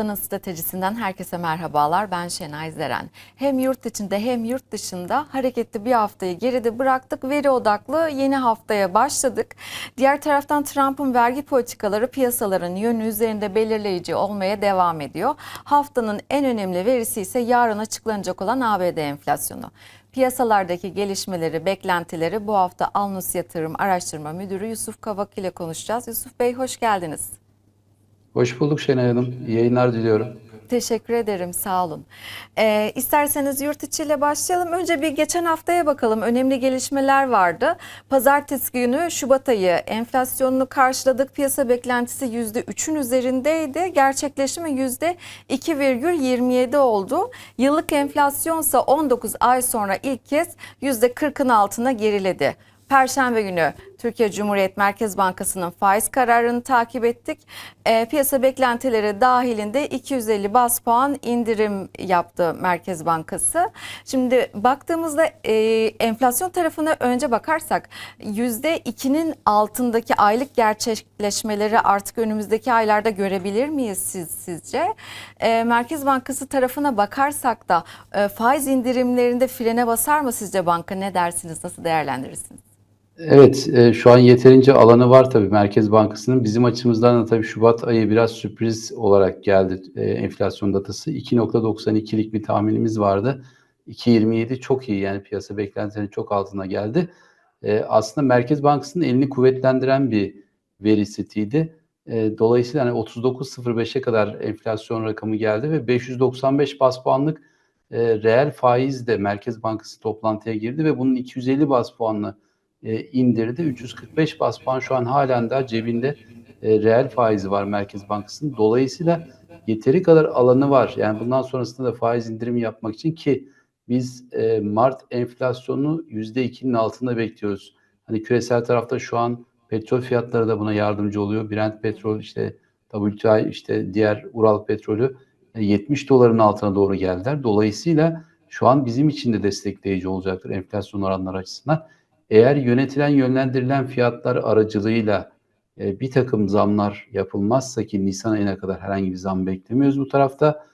Haftanın stratejisinden herkese merhabalar. Ben Şenay Zeren. Hem yurt içinde hem yurt dışında hareketli bir haftayı geride bıraktık. Veri odaklı yeni haftaya başladık. Diğer taraftan Trump'ın vergi politikaları piyasaların yönü üzerinde belirleyici olmaya devam ediyor. Haftanın en önemli verisi ise yarın açıklanacak olan ABD enflasyonu. Piyasalardaki gelişmeleri, beklentileri bu hafta Alnus Yatırım Araştırma Müdürü Yusuf Kavak ile konuşacağız. Yusuf Bey hoş geldiniz. Hoş bulduk Şenay Hanım. İyi yayınlar diliyorum. Teşekkür ederim, sağ olun. Ee, isterseniz yurt içiyle başlayalım. Önce bir geçen haftaya bakalım. Önemli gelişmeler vardı. Pazartesi günü Şubat ayı enflasyonunu karşıladık. Piyasa beklentisi %3'ün üzerindeydi. Gerçekleşimi %2,27 oldu. Yıllık enflasyonsa 19 ay sonra ilk kez %40'ın altına geriledi. Perşembe günü Türkiye Cumhuriyet Merkez Bankası'nın faiz kararını takip ettik. E, piyasa beklentileri dahilinde 250 bas puan indirim yaptı Merkez Bankası. Şimdi baktığımızda e, enflasyon tarafına önce bakarsak %2'nin altındaki aylık gerçekleşmeleri artık önümüzdeki aylarda görebilir miyiz siz sizce? E, Merkez Bankası tarafına bakarsak da e, faiz indirimlerinde frene basar mı sizce banka? Ne dersiniz? Nasıl değerlendirirsiniz? Evet, e, şu an yeterince alanı var tabii Merkez Bankası'nın. Bizim açımızdan da tabii Şubat ayı biraz sürpriz olarak geldi e, enflasyon datası. 2.92'lik bir tahminimiz vardı. 2.27 çok iyi yani piyasa beklentilerinin çok altına geldi. E, aslında Merkez Bankası'nın elini kuvvetlendiren bir veri setiydi. E, dolayısıyla hani 39.05'e kadar enflasyon rakamı geldi ve 595 bas puanlık e, reel faiz de Merkez Bankası toplantıya girdi ve bunun 250 bas puanlı e, indirdi. 345 bas puan şu an halen daha cebinde e, reel faizi var Merkez Bankası'nın. Dolayısıyla yeteri kadar alanı var. Yani bundan sonrasında da faiz indirimi yapmak için ki biz e, Mart enflasyonunu %2'nin altında bekliyoruz. Hani küresel tarafta şu an petrol fiyatları da buna yardımcı oluyor. Brent petrol işte WTI işte diğer Ural petrolü e, 70 doların altına doğru geldiler. Dolayısıyla şu an bizim için de destekleyici olacaktır enflasyon oranları açısından eğer yönetilen yönlendirilen fiyatlar aracılığıyla e, bir takım zamlar yapılmazsa ki Nisan ayına kadar herhangi bir zam beklemiyoruz bu tarafta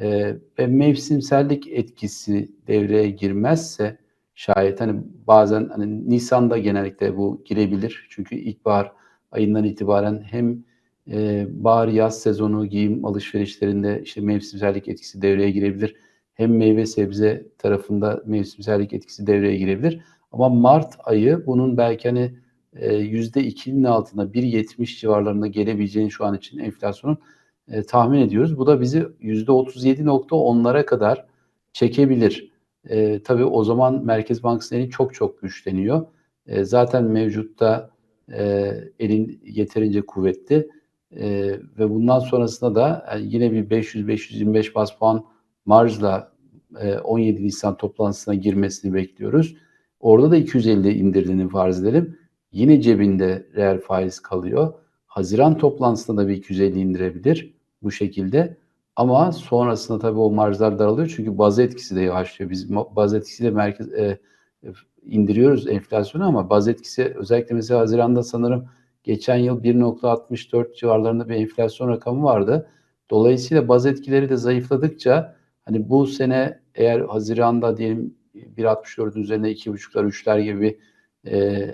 e, ve mevsimsellik etkisi devreye girmezse şayet hani bazen hani Nisan'da genellikle bu girebilir çünkü ilkbahar ayından itibaren hem e, bahar yaz sezonu giyim alışverişlerinde işte mevsimsellik etkisi devreye girebilir hem meyve sebze tarafında mevsimsellik etkisi devreye girebilir. Ama Mart ayı bunun belki hani %2'nin altında 1.70 civarlarında gelebileceğini şu an için enflasyonun e, tahmin ediyoruz. Bu da bizi %37.10'lara kadar çekebilir. E, tabii o zaman Merkez Bankası'nın eli çok çok güçleniyor. E, zaten mevcutta e, elin yeterince kuvvetli e, ve bundan sonrasında da yani yine bir 500-525 bas puan marjla e, 17 Nisan toplantısına girmesini bekliyoruz. Orada da 250 indirdiğini farz edelim. Yine cebinde reel faiz kalıyor. Haziran toplantısında da bir 250 indirebilir bu şekilde. Ama sonrasında tabii o marjlar daralıyor çünkü baz etkisi de yavaşlıyor. Biz baz etkisiyle merkez e, indiriyoruz enflasyonu ama baz etkisi özellikle mesela Haziran'da sanırım geçen yıl 1.64 civarlarında bir enflasyon rakamı vardı. Dolayısıyla baz etkileri de zayıfladıkça hani bu sene eğer Haziran'da diyelim 1.64'ün üzerine 2.5'lar 3'ler gibi e,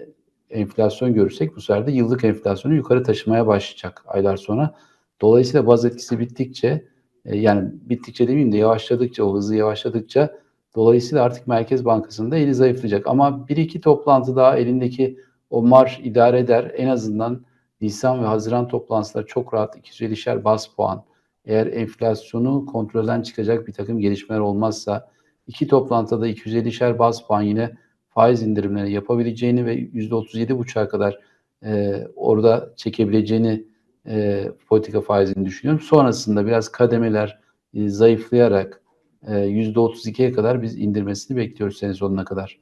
enflasyon görürsek bu sefer de yıllık enflasyonu yukarı taşımaya başlayacak aylar sonra. Dolayısıyla baz etkisi bittikçe e, yani bittikçe demeyeyim de yavaşladıkça o hızı yavaşladıkça dolayısıyla artık Merkez Bankası'nda eli zayıflayacak. Ama bir iki toplantı daha elindeki o marş idare eder. En azından Nisan ve Haziran toplantıları çok rahat 250'şer bas puan. Eğer enflasyonu kontrolden çıkacak bir takım gelişmeler olmazsa iki toplantıda 250'şer baz puan yine faiz indirimleri yapabileceğini ve %37,5'a kadar e, orada çekebileceğini e, politika faizini düşünüyorum. Sonrasında biraz kademeler e, zayıflayarak e, %32'ye kadar biz indirmesini bekliyoruz sene sonuna kadar.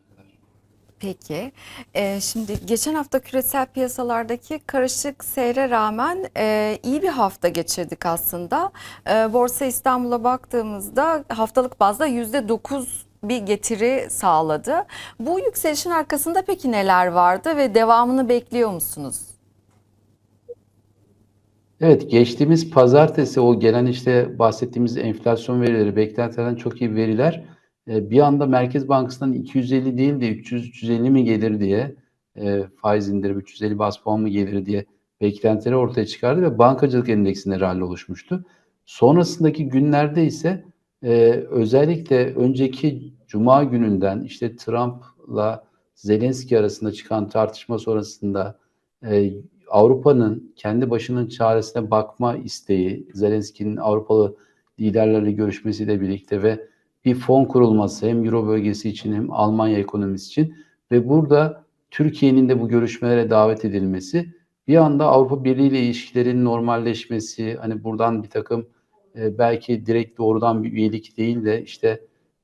Peki. Ee, şimdi geçen hafta küresel piyasalardaki karışık seyre rağmen e, iyi bir hafta geçirdik aslında. E, Borsa İstanbul'a baktığımızda haftalık bazda yüzde dokuz bir getiri sağladı. Bu yükselişin arkasında peki neler vardı ve devamını bekliyor musunuz? Evet, geçtiğimiz pazartesi o gelen işte bahsettiğimiz enflasyon verileri, beklentilerden çok iyi veriler bir anda Merkez Bankası'ndan 250 değil de 300-350 mi gelir diye e, faiz indirimi 350 bas puan mı gelir diye beklentileri ortaya çıkardı ve bankacılık endeksinde rally oluşmuştu. Sonrasındaki günlerde ise e, özellikle önceki Cuma gününden işte Trump'la Zelenski arasında çıkan tartışma sonrasında e, Avrupa'nın kendi başının çaresine bakma isteği, Zelenski'nin Avrupalı liderlerle görüşmesiyle birlikte ve bir fon kurulması hem Euro bölgesi için hem Almanya ekonomisi için ve burada Türkiye'nin de bu görüşmelere davet edilmesi bir anda Avrupa Birliği ile ilişkilerin normalleşmesi, hani buradan bir takım e, belki direkt doğrudan bir üyelik değil de işte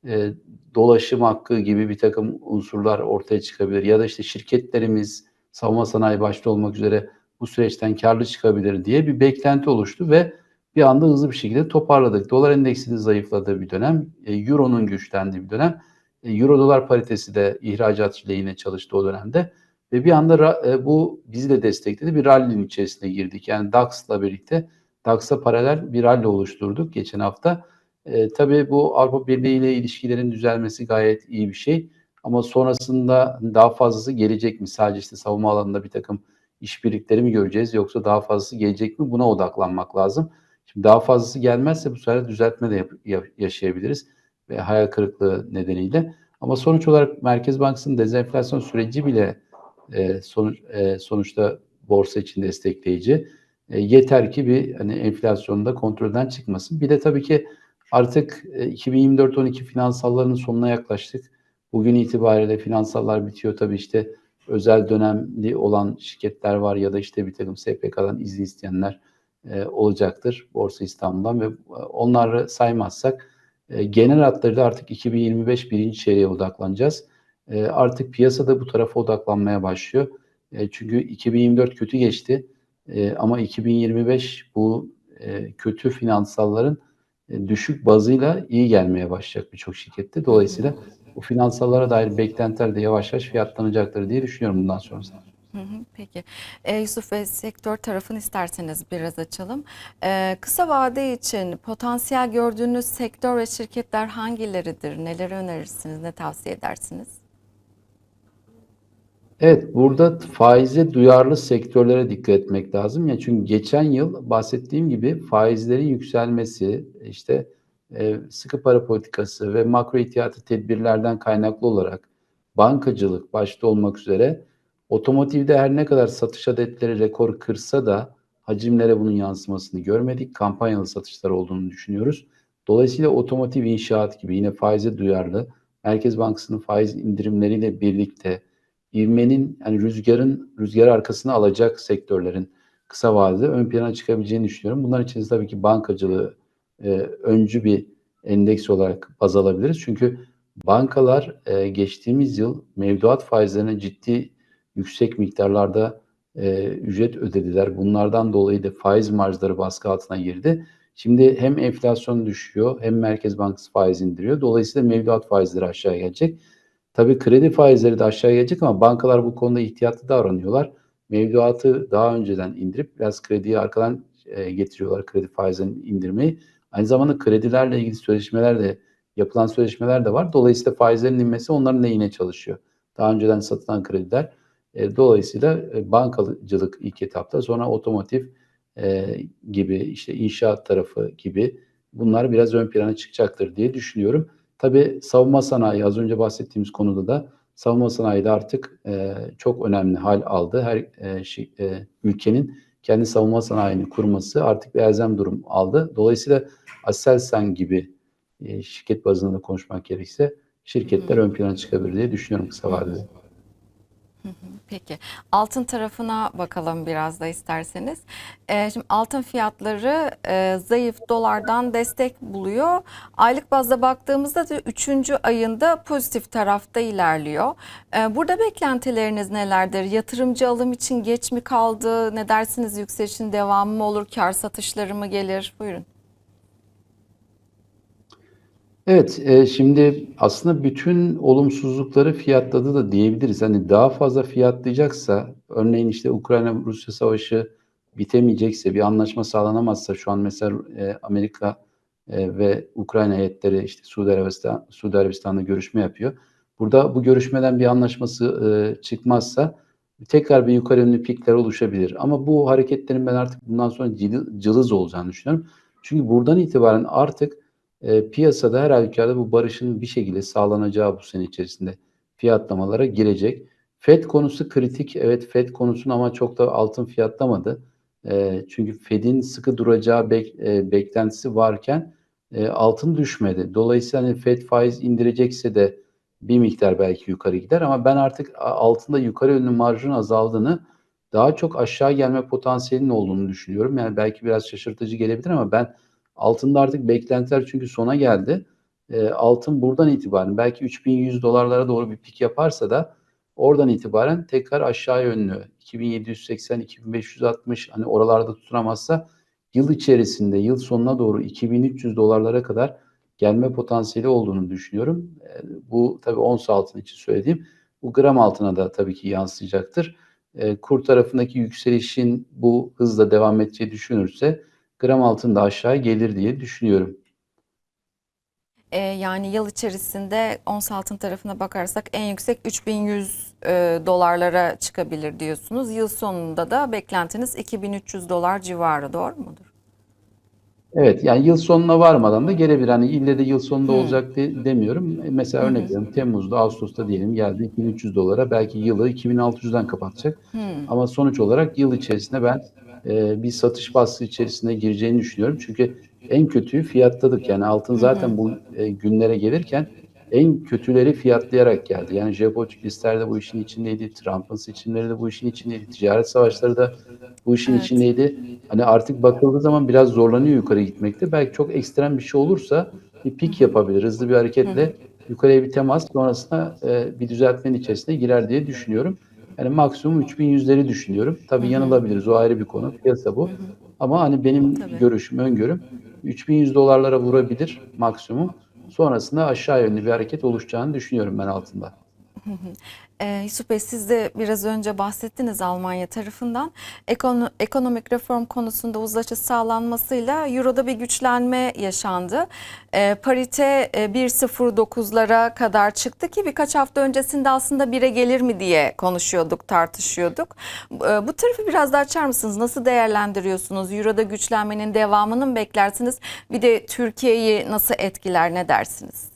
e, dolaşım hakkı gibi bir takım unsurlar ortaya çıkabilir. Ya da işte şirketlerimiz, savunma sanayi başta olmak üzere bu süreçten karlı çıkabilir diye bir beklenti oluştu ve bir anda hızlı bir şekilde toparladık. Dolar endeksinin zayıfladığı bir dönem, e, Euro'nun güçlendiği bir dönem. E, Euro dolar paritesi de ihracatçı lehine çalıştı o dönemde. Ve bir anda e, bu bizi de destekledi. Bir rally'nin içerisine girdik. Yani DAX'la birlikte DAX'a paralel bir rally oluşturduk geçen hafta. E, tabii bu Avrupa Birliği ile ilişkilerin düzelmesi gayet iyi bir şey. Ama sonrasında daha fazlası gelecek mi? Sadece işte savunma alanında bir takım işbirlikleri mi göreceğiz yoksa daha fazlası gelecek mi? Buna odaklanmak lazım. Şimdi daha fazlası gelmezse bu sefer düzeltme de yaşayabiliriz ve hayal kırıklığı nedeniyle. Ama sonuç olarak Merkez Bankası'nın dezenflasyon süreci bile e, sonuç, e, sonuçta borsa için destekleyici. E, yeter ki bir hani enflasyonda kontrolden çıkmasın. Bir de tabii ki artık e, 2024-12 finansallarının sonuna yaklaştık. Bugün itibariyle finansallar bitiyor. Tabii işte özel dönemli olan şirketler var ya da işte bir takım SPK'dan izin isteyenler e, olacaktır Borsa İstanbul'dan ve e, onları saymazsak e, genel hatlarıyla artık 2025 birinci çeyreğe odaklanacağız. E, artık piyasada bu tarafa odaklanmaya başlıyor. E, çünkü 2024 kötü geçti ama 2025 bu kötü finansalların düşük bazıyla iyi gelmeye başlayacak birçok şirkette. Dolayısıyla bu finansallara dair beklentiler de yavaş yavaş fiyatlanacaktır diye düşünüyorum bundan sonrasında. Peki. E, Yusuf Bey sektör tarafını isterseniz biraz açalım. E, kısa vade için potansiyel gördüğünüz sektör ve şirketler hangileridir? Neleri önerirsiniz, ne tavsiye edersiniz? Evet, burada faize duyarlı sektörlere dikkat etmek lazım. Ya çünkü geçen yıl bahsettiğim gibi faizlerin yükselmesi, işte e, sıkı para politikası ve makro ihtiyati tedbirlerden kaynaklı olarak bankacılık başta olmak üzere otomotivde her ne kadar satış adetleri rekor kırsa da hacimlere bunun yansımasını görmedik. Kampanyalı satışlar olduğunu düşünüyoruz. Dolayısıyla otomotiv inşaat gibi yine faize duyarlı Merkez Bankası'nın faiz indirimleriyle birlikte ivmenin yani rüzgarın rüzgar arkasına alacak sektörlerin kısa vadede ön plana çıkabileceğini düşünüyorum. Bunlar için tabii ki bankacılığı e, öncü bir endeks olarak baz alabiliriz. Çünkü bankalar e, geçtiğimiz yıl mevduat faizlerine ciddi yüksek miktarlarda e, ücret ödediler. Bunlardan dolayı da faiz marjları baskı altına girdi. Şimdi hem enflasyon düşüyor hem Merkez Bankası faiz indiriyor. Dolayısıyla mevduat faizleri aşağı gelecek. Tabii kredi faizleri de aşağı gelecek ama bankalar bu konuda ihtiyatlı davranıyorlar. Mevduatı daha önceden indirip biraz krediyi arkadan e, getiriyorlar kredi faizlerini indirmeyi. Aynı zamanda kredilerle ilgili sözleşmeler de yapılan sözleşmeler de var. Dolayısıyla faizlerin inmesi onların lehine çalışıyor. Daha önceden satılan krediler. E, dolayısıyla e, bankacılık ilk etapta sonra otomotiv e, gibi işte inşaat tarafı gibi bunlar biraz ön plana çıkacaktır diye düşünüyorum. Tabii savunma sanayi az önce bahsettiğimiz konuda da savunma sanayi de artık çok önemli hal aldı. Her ülkenin kendi savunma sanayini kurması artık bir elzem durum aldı. Dolayısıyla Aselsan gibi şirket bazında da konuşmak gerekirse şirketler ön plana çıkabilir diye düşünüyorum kısa vadede. Peki. Altın tarafına bakalım biraz da isterseniz. Ee, şimdi altın fiyatları e, zayıf dolardan destek buluyor. Aylık bazda baktığımızda da 3. ayında pozitif tarafta ilerliyor. Ee, burada beklentileriniz nelerdir? Yatırımcı alım için geç mi kaldı? Ne dersiniz yükselişin devamı mı olur? Kar satışları mı gelir? Buyurun. Evet, e, şimdi aslında bütün olumsuzlukları fiyatladı da diyebiliriz. Hani daha fazla fiyatlayacaksa, örneğin işte Ukrayna-Rusya savaşı bitemeyecekse, bir anlaşma sağlanamazsa şu an mesela e, Amerika e, ve Ukrayna heyetleri işte Suudi Arabistan Suudi Arabistan'da görüşme yapıyor. Burada bu görüşmeden bir anlaşması e, çıkmazsa tekrar bir yukarı yönlü pikler oluşabilir. Ama bu hareketlerin ben artık bundan sonra cılız, olacağını düşünüyorum. Çünkü buradan itibaren artık e, piyasada her halükarda bu barışın bir şekilde sağlanacağı bu sene içerisinde fiyatlamalara girecek. FED konusu kritik. Evet FED konusunu ama çok da altın fiyatlamadı. E, çünkü FED'in sıkı duracağı bek, e, beklentisi varken e, altın düşmedi. Dolayısıyla hani FED faiz indirecekse de bir miktar belki yukarı gider ama ben artık altında yukarı yönlü marjın azaldığını daha çok aşağı gelme potansiyelinin olduğunu düşünüyorum. Yani belki biraz şaşırtıcı gelebilir ama ben altında artık beklentiler çünkü sona geldi. E, altın buradan itibaren belki 3100 dolarlara doğru bir pik yaparsa da oradan itibaren tekrar aşağı yönlü 2780 2560 hani oralarda tutunamazsa yıl içerisinde yıl sonuna doğru 2300 dolarlara kadar gelme potansiyeli olduğunu düşünüyorum. E, bu tabii ons altın için söylediğim. Bu gram altına da tabii ki yansıyacaktır. E, kur tarafındaki yükselişin bu hızla devam edeceği düşünürse gram altın da aşağı gelir diye düşünüyorum. E, yani yıl içerisinde ons altın tarafına bakarsak en yüksek 3100 e, dolarlara çıkabilir diyorsunuz. Yıl sonunda da beklentiniz 2300 dolar civarı doğru mudur? Evet yani yıl sonuna varmadan da gelebilir. Hani ille de yıl sonunda hmm. olacak de, demiyorum. Mesela örnek veriyorum Temmuz'da, Ağustos'ta diyelim geldi 2300 dolara. Belki yılı 2600'den kapatacak. Hmm. Ama sonuç olarak yıl içerisinde ben e, bir satış baskısı içerisine gireceğini düşünüyorum. Çünkü en kötüyü fiyatladık. Yani altın zaten bu e, günlere gelirken en kötüleri fiyatlayarak geldi. Yani jeopolitik risklerde bu işin içindeydi. Trump'ın seçimleri de bu işin içindeydi. Ticaret savaşları da bu işin evet. içindeydi. Hani artık bakıldığı zaman biraz zorlanıyor yukarı gitmekte. Belki çok ekstrem bir şey olursa bir pik yapabilir. Hızlı bir hareketle yukarıya bir temas sonrasında e, bir düzeltmenin içerisine girer diye düşünüyorum. Yani maksimum 3100'leri düşünüyorum. Tabii yanılabiliriz. O ayrı bir konu. Piyasa bu. Ama hani benim Tabii. görüşüm, öngörüm 3100 dolarlara vurabilir maksimum. Sonrasında aşağı yönlü bir hareket oluşacağını düşünüyorum ben altında. Ee, Yusuf siz de biraz önce bahsettiniz Almanya tarafından. Ekono ekonomik reform konusunda uzlaşı sağlanmasıyla Euro'da bir güçlenme yaşandı. Ee, parite e, 1.09'lara kadar çıktı ki birkaç hafta öncesinde aslında 1'e gelir mi diye konuşuyorduk, tartışıyorduk. Ee, bu tarafı biraz daha açar mısınız? Nasıl değerlendiriyorsunuz? Euro'da güçlenmenin devamını mı beklersiniz? Bir de Türkiye'yi nasıl etkiler ne dersiniz?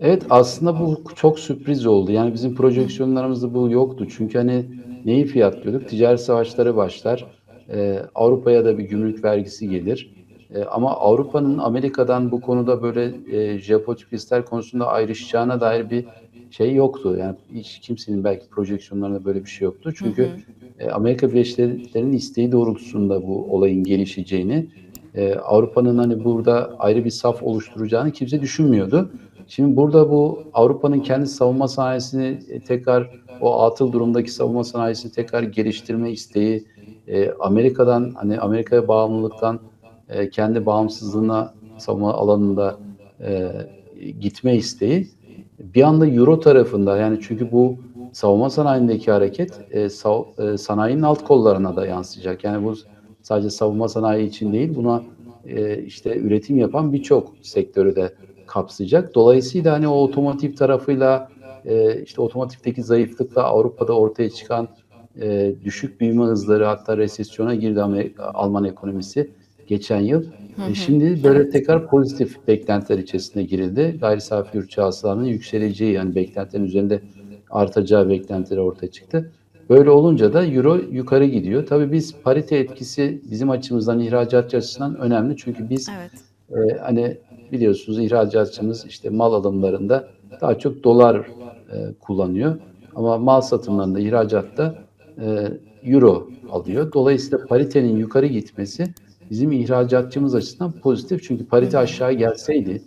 Evet aslında bu çok sürpriz oldu. Yani bizim projeksiyonlarımızda bu yoktu. Çünkü hani neyi fiyatlıyorduk? Ticaret savaşları başlar. Ee, Avrupa'ya da bir gümrük vergisi gelir. Ee, ama Avrupa'nın Amerika'dan bu konuda böyle e, jeopolitik riskler konusunda ayrışacağına dair bir şey yoktu. Yani hiç kimsenin belki projeksiyonlarında böyle bir şey yoktu. Çünkü hı hı. E, Amerika Birleşik Devletleri'nin isteği doğrultusunda bu olayın gelişeceğini, e, Avrupa'nın hani burada ayrı bir saf oluşturacağını kimse düşünmüyordu. Şimdi burada bu Avrupa'nın kendi savunma sanayisini e, tekrar o atıl durumdaki savunma sanayisini tekrar geliştirme isteği, e, Amerika'dan hani Amerika'ya bağımlılıktan e, kendi bağımsızlığına savunma alanında e, gitme isteği bir anda Euro tarafında yani çünkü bu savunma sanayindeki hareket e, sav, e, sanayinin alt kollarına da yansıyacak. Yani bu sadece savunma sanayi için değil buna e, işte üretim yapan birçok sektörü de kapsayacak. Dolayısıyla hani o otomotiv tarafıyla e, işte otomotivdeki zayıflıkla Avrupa'da ortaya çıkan e, düşük büyüme hızları hatta resesyona girdi Amerika, Alman ekonomisi geçen yıl. Hı hı. E, şimdi böyle tekrar pozitif beklentiler içerisine girildi. Gayri safi yurt hasılanın yükseleceği yani beklentilerin üzerinde artacağı beklentileri ortaya çıktı. Böyle olunca da euro yukarı gidiyor. Tabii biz parite etkisi bizim açımızdan ihracatçı açısından önemli. Çünkü biz evet. e, hani biliyorsunuz ihracatçımız işte mal alımlarında daha çok dolar e, kullanıyor. Ama mal satımlarında, ihracatta e, euro alıyor. Dolayısıyla paritenin yukarı gitmesi bizim ihracatçımız açısından pozitif. Çünkü parite aşağı gelseydi,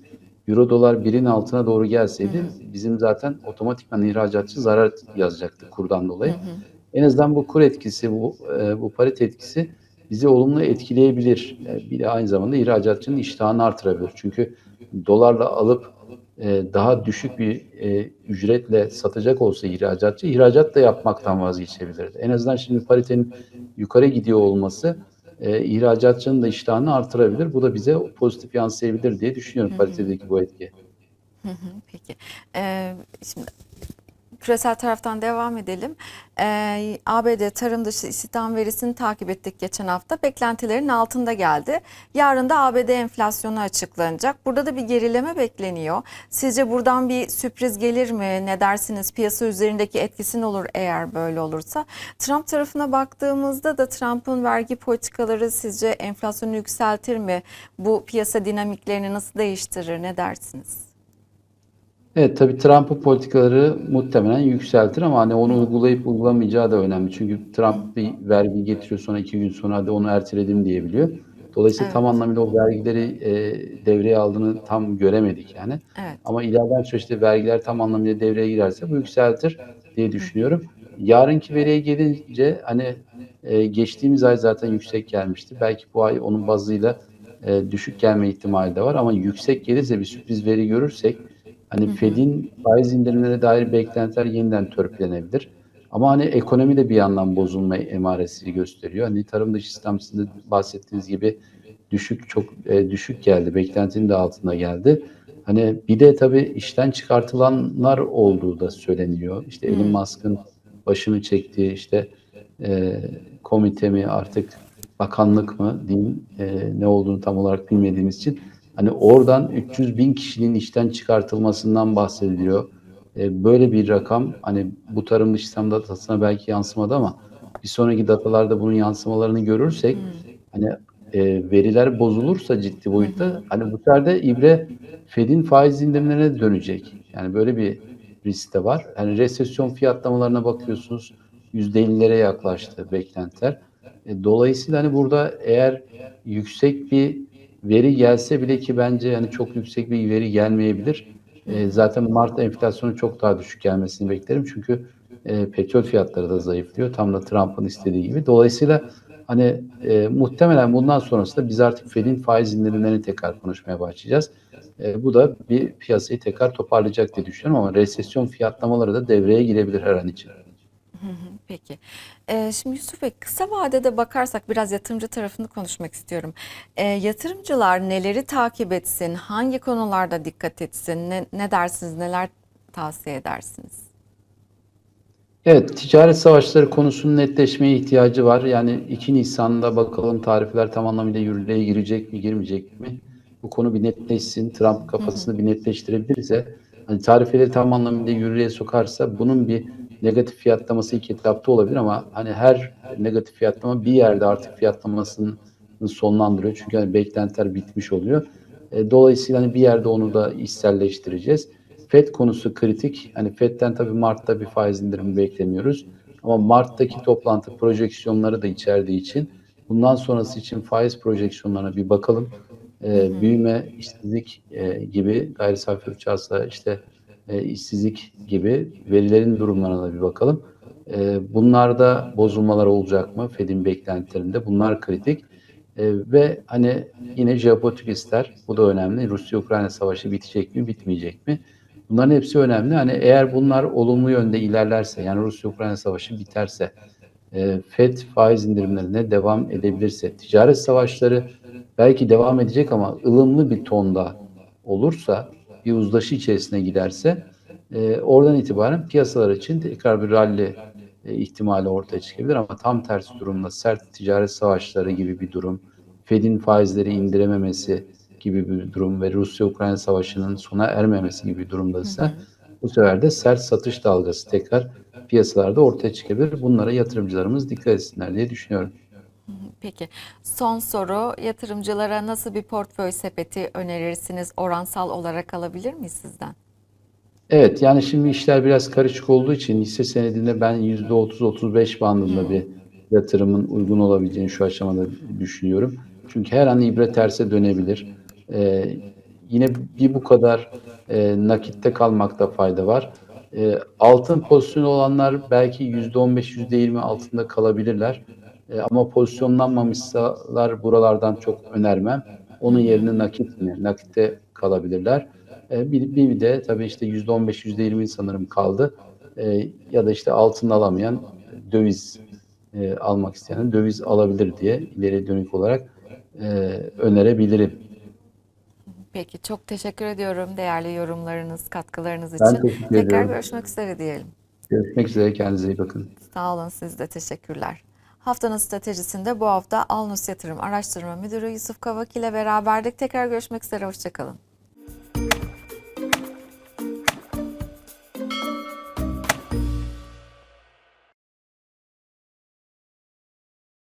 euro dolar birin altına doğru gelseydi bizim zaten otomatikman ihracatçı zarar yazacaktı kurdan dolayı. En azından bu kur etkisi, bu, e, bu parite etkisi bizi olumlu etkileyebilir. E, bir de aynı zamanda ihracatçının iştahını artırabilir. Çünkü dolarla alıp e, daha düşük bir e, ücretle satacak olsa ihracatçı, ihracat da yapmaktan vazgeçebilirdi. En azından şimdi paritenin yukarı gidiyor olması ihracatçının da iştahını artırabilir. Bu da bize pozitif yansıyabilir diye düşünüyorum paritedeki bu etki. Peki. Ee, şimdi küresel taraftan devam edelim. Ee, ABD tarım dışı istihdam verisini takip ettik geçen hafta. Beklentilerin altında geldi. Yarın da ABD enflasyonu açıklanacak. Burada da bir gerileme bekleniyor. Sizce buradan bir sürpriz gelir mi? Ne dersiniz? Piyasa üzerindeki etkisi ne olur eğer böyle olursa? Trump tarafına baktığımızda da Trump'ın vergi politikaları sizce enflasyonu yükseltir mi? Bu piyasa dinamiklerini nasıl değiştirir? Ne dersiniz? Evet tabii Trump'ın politikaları muhtemelen yükseltir ama hani onu uygulayıp uygulamayacağı da önemli. Çünkü Trump bir vergi getiriyor sonra iki gün sonra hadi onu erteledim diyebiliyor. Dolayısıyla Evet. tam anlamıyla o vergileri e, devreye aldığını tam göremedik yani. Evet. Ama ilerleyen süreçte vergiler tam anlamıyla devreye girerse bu yükseltir diye düşünüyorum. Yarınki veriye gelince hani e, geçtiğimiz ay zaten yüksek gelmişti. Belki bu ay onun bazıyla e, düşük gelme ihtimali de var ama yüksek gelirse bir sürpriz veri görürsek hani Fed'in faiz indirimlerine dair beklentiler yeniden törpülenebilir. Ama hani ekonomi de bir yandan bozulma emaresi gösteriyor. Hani tarım dışı istihdam sizin bahsettiğiniz gibi düşük çok e, düşük geldi. Beklentinin de altında geldi. Hani bir de tabii işten çıkartılanlar olduğu da söyleniyor. İşte Elon Musk'ın başını çektiği işte e, komite mi artık bakanlık mı diyeyim e, ne olduğunu tam olarak bilmediğimiz için hani oradan 300 bin kişinin işten çıkartılmasından bahsediliyor. E, böyle bir rakam hani bu tarım dışı istihdam datasına belki yansımadı ama bir sonraki datalarda bunun yansımalarını görürsek hani e, veriler bozulursa ciddi boyutta hani bu sefer de ibre Fed'in faiz indirimlerine dönecek. Yani böyle bir risk de var. Yani resesyon fiyatlamalarına bakıyorsunuz %50'lere yaklaştı beklentiler. E, dolayısıyla hani burada eğer yüksek bir veri gelse bile ki bence yani çok yüksek bir veri gelmeyebilir. E, zaten Mart enflasyonu çok daha düşük gelmesini beklerim. Çünkü e, petrol fiyatları da zayıflıyor. Tam da Trump'ın istediği gibi. Dolayısıyla hani e, muhtemelen bundan sonrasında biz artık Fed'in faiz indirimlerini tekrar konuşmaya başlayacağız. E, bu da bir piyasayı tekrar toparlayacak diye düşünüyorum ama resesyon fiyatlamaları da devreye girebilir her an için. Peki. Ee, şimdi Yusuf Bey kısa vadede bakarsak biraz yatırımcı tarafını konuşmak istiyorum. Ee, yatırımcılar neleri takip etsin, hangi konularda dikkat etsin, ne, ne dersiniz, neler tavsiye edersiniz? Evet, ticaret savaşları konusunun netleşmeye ihtiyacı var. Yani 2 Nisan'da bakalım tarifler tam anlamıyla yürürlüğe girecek mi, girmeyecek mi? Bu konu bir netleşsin. Trump kafasını bir netleştirebilirse, hani tarifeleri tam anlamıyla yürürlüğe sokarsa bunun bir negatif fiyatlaması ilk etapta olabilir ama hani her negatif fiyatlama bir yerde artık fiyatlamasını sonlandırıyor. Çünkü hani beklentiler bitmiş oluyor. E, dolayısıyla hani bir yerde onu da içselleştireceğiz. FED konusu kritik. Hani FED'den tabii Mart'ta bir faiz indirimi beklemiyoruz. Ama Mart'taki toplantı projeksiyonları da içerdiği için bundan sonrası için faiz projeksiyonlarına bir bakalım. Ee, büyüme, işsizlik e, gibi gayri safi işte e, işsizlik gibi verilerin durumlarına da bir bakalım. E, bunlarda bozulmalar olacak mı? Fed'in beklentilerinde bunlar kritik. E, ve hani yine jeopolitik riskler bu da önemli. Rusya-Ukrayna savaşı bitecek mi, bitmeyecek mi? Bunların hepsi önemli. Hani eğer bunlar olumlu yönde ilerlerse, yani Rusya-Ukrayna savaşı biterse, e, FED faiz indirimlerine devam edebilirse, ticaret savaşları belki devam edecek ama ılımlı bir tonda olursa, bir uzlaşı içerisine giderse, e, oradan itibaren piyasalar için tekrar bir rally e, ihtimali ortaya çıkabilir ama tam tersi durumda sert ticaret savaşları gibi bir durum, Fed'in faizleri indirememesi gibi bir durum ve Rusya-Ukrayna savaşının sona ermemesi gibi bir durumdaysa bu sefer de sert satış dalgası tekrar piyasalarda ortaya çıkabilir. Bunlara yatırımcılarımız dikkat etsinler diye düşünüyorum. Peki son soru yatırımcılara nasıl bir portföy sepeti önerirsiniz? Oransal olarak alabilir miyiz sizden? Evet yani şimdi işler biraz karışık olduğu için hisse senedinde ben %30-35 bandında bir yatırımın uygun olabileceğini şu aşamada düşünüyorum. Çünkü her an ibre terse dönebilir. Ee, yine bir bu kadar e, nakitte kalmakta fayda var. E, altın pozisyonu olanlar belki %15-%20 altında kalabilirler. E, ama pozisyonlanmamışsalar buralardan çok önermem. Onun yerine nakit mi? Nakitte kalabilirler. E, bir, bir de tabii işte %15-%20 sanırım kaldı. E, ya da işte altın alamayan döviz e, almak isteyen döviz alabilir diye ileri dönük olarak e, önerebilirim. Peki çok teşekkür ediyorum değerli yorumlarınız, katkılarınız Ben için. teşekkür Tekrar ediyorum. görüşmek üzere diyelim. Görüşmek üzere. Kendinize iyi bakın. Sağ olun siz de teşekkürler. Haftanın stratejisinde bu hafta Alnus Yatırım Araştırma Müdürü Yusuf Kavak ile beraberdik. Tekrar görüşmek üzere. Hoşçakalın.